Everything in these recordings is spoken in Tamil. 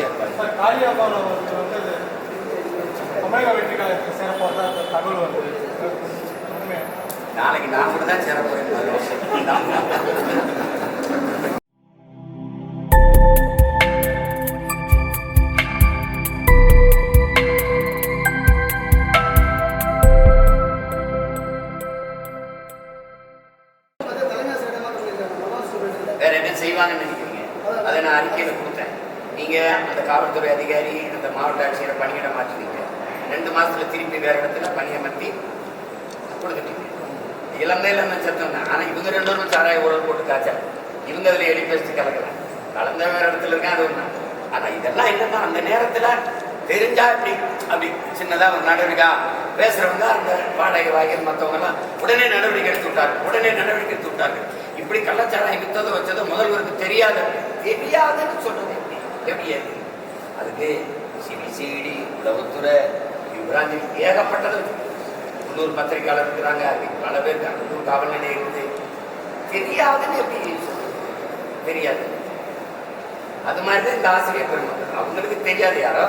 இருப்பாங்க சார் காளியாபால் அவர்கள் வந்து தமிழக வெற்றி கழகத்தில் சேரப்போறதா தகவல் உண்மையா? நாளைக்கு நான் கூட தான் சேர போகிறேன் நீங்கள் அந்த காவல்துறை அதிகாரி அந்த மாவட்ட ஆட்சியரை பணியிட மாற்றுவீங்க ரெண்டு மாசத்துல திருப்பி வேற இடத்துல பணியமர்த்தி கொடுத்துட்டீங்க. இளந்தையில் என்ன சத்தம் தான். ஆனால் இவங்க ரெண்டு பேரும் சாராய ஊழல் போட்டு காய்ச்சல் இவங்க அதில் எலி பேஸ்ட் கலக்கலாம் கலந்த வேற இடத்துல இருக்கேன் அது ஒன்று ஆனால் இதெல்லாம் என்னன்னா அந்த நேரத்தில் தெரிஞ்சா இப்படி அப்படி சின்னதாக ஒரு நடவடிக்கை. பேசுறவங்க அந்த வாடகை வாங்கி மற்றவங்கலாம் உடனே நடவடிக்கை எடுத்து விட்டார்கள் உடனே நடவடிக்கை எடுத்து விட்டார்கள் இப்படி கள்ளச்சாராயம் வித்ததோ வச்சதோ முதல்வருக்கு தெரியாத தெரியாதுன்னு சொல்றது. எப்படி அதுக்கு சிபிசிஐடி உளவுத்துறை யுவராஜி ஏகப்பட்டது. உள்ளூர் பத்திரிகையாளர் இருக்கிறாங்க அதுக்கு பல பேர் உள்ளூர் காவல் நிலையம் இருக்குது. தெரியாதுன்னு எப்படி தெரியாது. அது மாதிரி தான் இந்த ஆசிரியர் பெருமக்கள். அவங்களுக்கு தெரியாது யாரோ.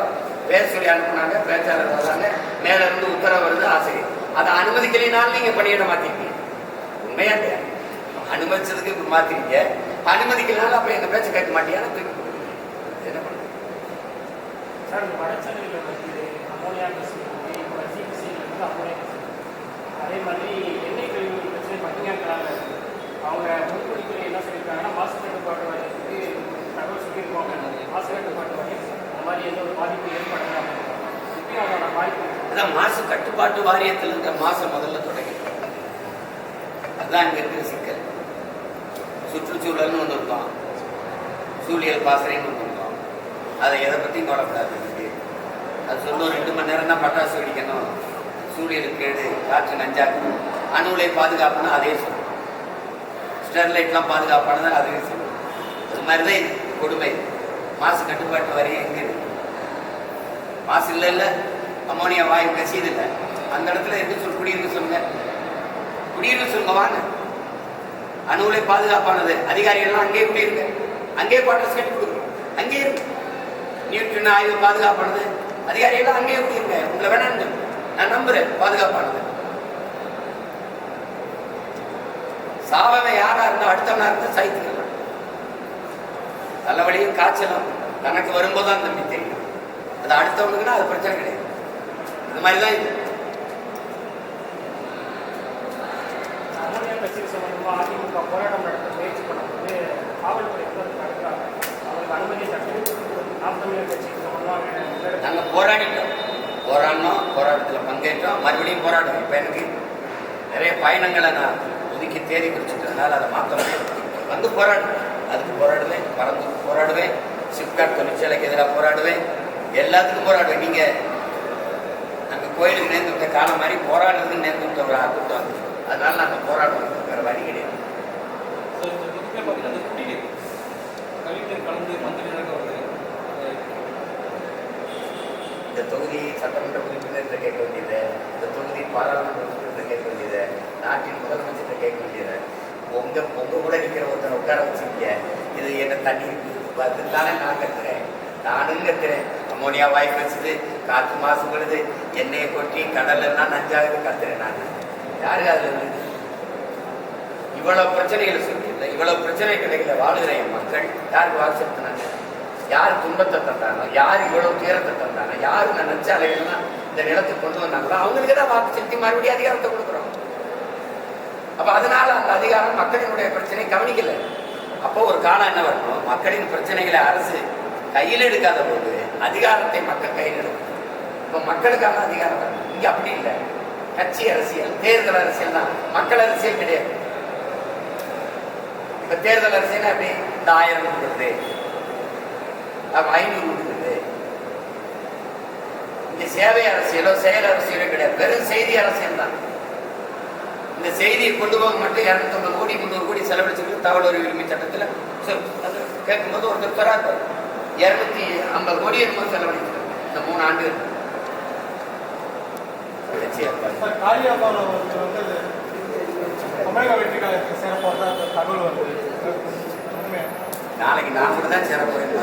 பேச சொல்லி அனுப்புனாங்க பேச்சாளர் வர்றாங்க மேல இருந்து உத்தரவு வருது ஆசிரியர். அதை அனுமதிக்கலைனாலும் நீங்க பணியிட மாத்திருக்கீங்க உண்மையா அனுமதிச்சதுக்கு மாத்திருக்கீங்க அனுமதிக்கலனாலும் அப்ப எங்க பேச்ச கேட்க மாட்டியான்னு தூக்கி என்ன பண்ணுறது? சார் இந்த வடச்சென்னையில் வந்து அமோனியா பேசுகிறது இப்போ சிபிசியில் வந்து அமோனியா பேசுகிறது அதே மாதிரி எண்ணெய் கழிவு பிரச்சனை பட்டினியாக்கிறாங்க அவங்க முன்கூட்டித்துறை என்ன சொல்லியிருக்காங்கன்னா மாசு கட்டுப்பாட்டு வாரியத்துக்கு தகவல் சொல்லியிருப்பாங்க. மாசு கட்டுப்பாட்டு வாரியம். அந்த மாதிரி எந்த ஒரு பாதிப்பு ஏற்படுறாங்க இப்பயும் அதோட பாதிப்பு அதான் மாசு கட்டுப்பாட்டு வாரியத்தில் இருக்க மாசம் முதல்ல தொடங்கி அதுதான் இங்கே இருக்கிற சிக்கல். சுற்றுச்சூழல்னு ஒன்று இருக்கும். சூழியல் பாசறைன்னு ஒன்று இருக்கும். அதை எதை பற்றியும் கவலைப்படாது. இருக்கு அது ஒரு ரெண்டு மணி நேரம் தான் பட்டாசு வெடிக்கணும். சூரியனுக்கு கேடு காற்று நஞ்சாக்கணும் அணுலை பாதுகாப்புனா அதே சொல்லும் ஸ்டெர்லைட்லாம் பாதுகாப்பானது அதே சொல்லும் அது மாதிரி தான் இது கொடுமை. மாசு கட்டுப்பாட்டு வாரியம் எங்கே மாசு இல்லை இல்லை. அமோனியா வாயு கசியது இல்லை. அந்த இடத்துல இருக்க சொல் குடியிருக்க சொல்லுங்க. குடியிருக்க சொல்லுங்க வாங்க. அணுவிலை பாதுகாப்பானது. அதிகாரிகள்லாம் அங்கேயே குடியிருக்க அங்கேயே குவார்டர்ஸ் கட்டி கொடுக்குறோம் அங்கேயே இருக்கு. நியூட்ரின் ஆய்வு பாதுகாப்பானது. அதிகாரிகள் அங்கேயே குடியிருங்க உங்களை வேணான்னு நான் நம்புறேன் பாதுகாப்பானது. சாவவன் யாரா இருந்தா அடுத்தவனா இருந்தா சைத்துக்கலாம் தலைவலியும் காய்ச்சலும் தனக்கு வரும்போது அந்த தம்பி தெரியும். அது அடுத்தவனுக்குன்னா அது பிரச்சனை கிடையாது. இந்த மாதிரி தான் இது அதிமுக போராட்டம் நடத்த முயற்சி பண்ணும்போது நாங்கள் போராடிட்டோம். போராடினோம். போராட்டத்தில் பங்கேற்றோம். மறுபடியும் போராடுவோம். இப்போ எனக்கு நிறைய பயணங்களை நான் ஒதுக்கி தேதி குறிச்சிட்டதுனால அதை மாற்ற முடியாது வந்து போராடுவேன் அதுக்கு போராடுவேன். பறந்து போராடுவேன். சிப்காட் தொழிற்சாலைக்கு எதிராக போராடுவேன். எல்லாத்துக்கும் போராடுவேன். நீங்கள் நாங்கள் கோயிலுக்கு நேர்ந்துவிட்ட காலம் மாதிரி போராடுறதுக்கு நேர்ந்து ஒரு கூட்டம் அதனால நாங்கள் போராடுவோம். வேறு வழி கிடையாது. இந்த தொகுதி சட்டமன்ற உறுப்பினர் கேட்க வேண்டியது இந்த தொகுதி பாராளுமன்ற உறுப்பினர் கேட்க வேண்டியது நாட்டின் முதலமைச்சர் கேட்க வேண்டியது. உங்க உங்க கூட நிக்கிற ஒருத்தனை உட்கார வச்சிருக்கீங்க இது என்ன தண்ணி தானே நான் கத்துறேன். நானும் கத்துறேன். அமோனியா வாய் வச்சுது காற்று மாசுபடுது எண்ணெயை கொட்டி கடல் எல்லாம் நஞ்சாகுது கத்துறேன் நான். யாருக்கு அதுல இருந்து? இவ்வளவு பிரச்சனைகளை சொல்லியிருந்தேன் இவ்வளவு பிரச்சனை கிடைக்கல வாழுகிறேன் என் மக்கள். யாருக்கு வாக்கு செலுத்தினாங்க? யார் துன்பத்தை தந்தாங்க? யார் இவ்வளவு துயரத்தை தந்தாங்க? யார் இந்த நச்சாலைகள்லாம் இந்த நிலத்துக்கு கொண்டு வந்தாங்களோ? அவங்களுக்கு தான் வாக்கு சக்தி மறுபடியும் அதிகாரத்தை கொடுக்குறோம். அப்ப அதனால அந்த அதிகாரம் மக்களினுடைய பிரச்சனை கவனிக்கல. அப்போ ஒரு காலம் என்ன வரணும்? மக்களின் பிரச்சனைகளை அரசு கையில் எடுக்காத போது அதிகாரத்தை மக்கள் கையில் எடுக்கும். இப்போ மக்களுக்கான அதிகாரம் வரணும். இங்க அப்படி இல்லை. கட்சி அரசியல் தேர்தல் அரசியல் தான். மக்கள் அரசியல் கிடையாது. இப்ப தேர்தல் அரசியல் அப்படி இந்த ஆயிரம் கொடுக்குறது வாங்கி கொடுக்குது இங்க சேவை அரசியலோ செயல் அரசியலோ கிடையாது. வெறும் செய்தி அரசியல் தான் இந்த செய்தியை கொண்டு போக மட்டும் இரநூத்தம்பது கோடி முந்நூறு கோடி செலவழிச்சிருக்கு தகவல் அறிவு உரிமை சட்டத்தில் கேட்கும்போது ஒருத்தர் தராது இரநூத்தி ஐம்பது கோடி என்னமோ செலவழிச்சிருக்கு இந்த மூணு ஆண்டு கட்சியா வந்து தமிழக வெற்றி கழகத்தில் தகவல் நாளைக்கு நான் கூட தான் சேர போகிறேன்